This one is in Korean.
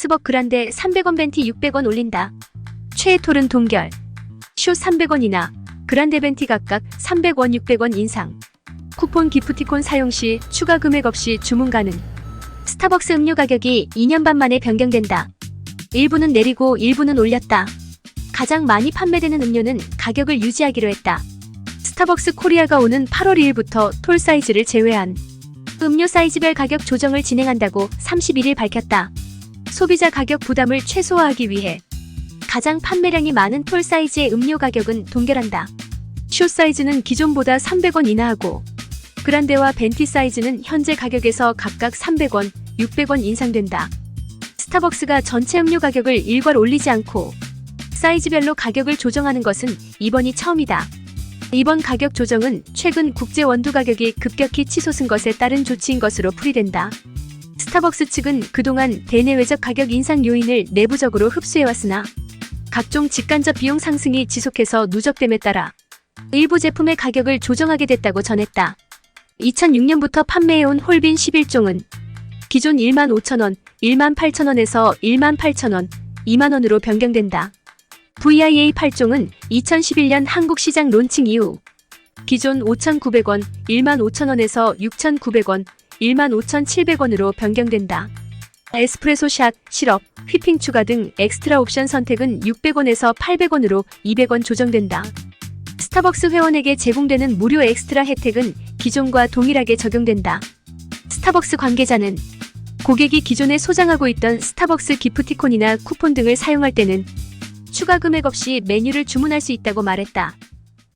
스벅 그란데 300원 벤티 600원 올린다. 최애톨은 동결. 쇼 300원이나 그란데 벤티 각각 300원 600원 인상. 쿠폰 기프티콘 사용 시 추가 금액 없이 주문 가능. 스타벅스 음료 가격이 2년 반 만에 변경된다. 일부는 내리고 일부는 올렸다. 가장 많이 판매되는 음료는 가격을 유지하기로 했다. 스타벅스 코리아가 오는 8월 2일부터 톨 사이즈를 제외한 음료 사이즈별 가격 조정을 진행한다고 31일 밝혔다. 소비자 가격 부담을 최소화하기 위해 가장 판매량이 많은 톨 사이즈의 음료 가격은 동결한다. 쇼 사이즈는 기존보다 300원 인하하고 그란데와 벤티 사이즈는 현재 가격에서 각각 300원, 600원 인상된다. 스타벅스가 전체 음료 가격을 일괄 올리지 않고 사이즈별로 가격을 조정하는 것은 이번이 처음이다. 이번 가격 조정은 최근 국제 원두 가격이 급격히 치솟은 것에 따른 조치인 것으로 풀이된다. 스타벅스 측은 그동안 대내외적 가격 인상 요인을 내부적으로 흡수해왔으나 각종 직간접 비용 상승이 지속해서 누적됨에 따라 일부 제품의 가격을 조정하게 됐다고 전했다. 2006년부터 판매해온 홀빈 11종은 기존 1만 5천원, 1만 8천원에서 1만 8천원, 2만원으로 변경된다. VIA 8종은 2011년 한국 시장 론칭 이후 기존 5,900원, 1만 5천원에서 6,900원, 1만 5,700원으로 변경된다. 에스프레소 샷, 시럽, 휘핑 추가 등 엑스트라 옵션 선택은 600원에서 800원으로 200원 조정된다. 스타벅스 회원에게 제공되는 무료 엑스트라 혜택은 기존과 동일하게 적용된다. 스타벅스 관계자는 고객이 기존에 소장하고 있던 스타벅스 기프티콘이나 쿠폰 등을 사용할 때는 추가 금액 없이 메뉴를 주문할 수 있다고 말했다.